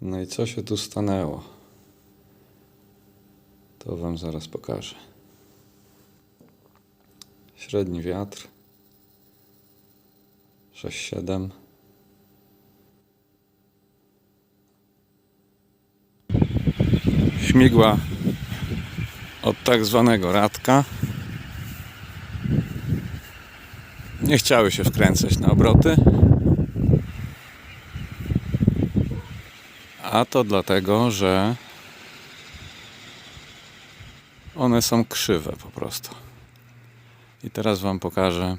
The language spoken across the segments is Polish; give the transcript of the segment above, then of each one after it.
No i co się tu stanęło? To wam zaraz pokażę. Średni wiatr. 6-7. Śmigła od tak zwanego radka. Nie chciały się wkręcać na obroty. A to dlatego, że one są krzywe po prostu. I teraz Wam pokażę.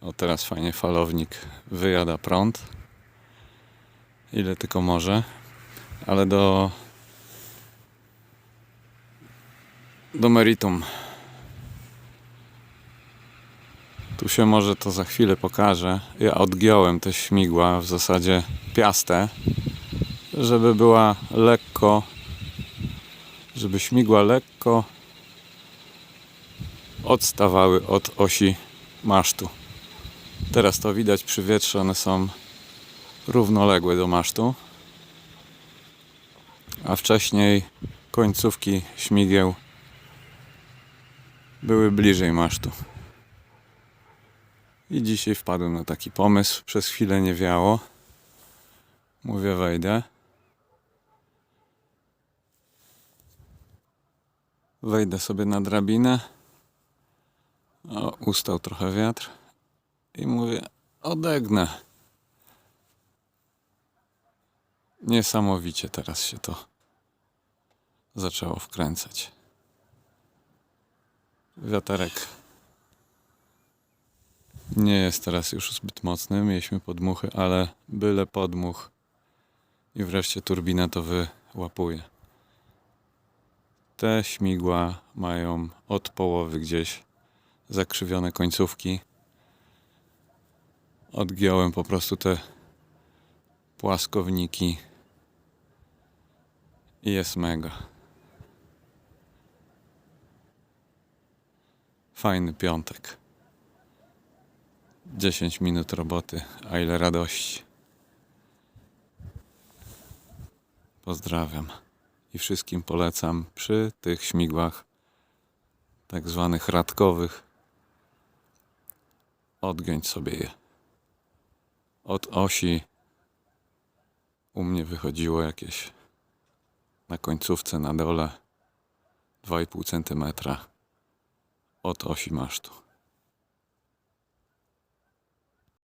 O, teraz fajnie falownik wyjada prąd. Ile tylko może. Ale do. Do meritum. Tu się może to za chwilę pokaże. Ja odgiąłem te śmigła w zasadzie piastę żeby była lekko, żeby śmigła lekko odstawały od osi masztu. Teraz to widać przy wietrze, one są równoległe do masztu, a wcześniej końcówki śmigieł były bliżej masztu. I dzisiaj wpadłem na taki pomysł. Przez chwilę nie wiało. Mówię, wejdę. Wejdę sobie na drabinę. O, ustał trochę wiatr. I mówię, odegnę. Niesamowicie teraz się to zaczęło wkręcać. Wiaterek nie jest teraz już zbyt mocny. Mieliśmy podmuchy, ale byle podmuch i wreszcie turbina to wyłapuje. Te śmigła mają od połowy gdzieś zakrzywione końcówki. Odgiąłem po prostu te płaskowniki i jest mega. Fajny piątek. 10 minut roboty, a ile radości. Pozdrawiam i wszystkim polecam przy tych śmigłach tak zwanych radkowych odgiąć sobie je. Od osi u mnie wychodziło jakieś na końcówce na dole 2,5 cm od osi masztu.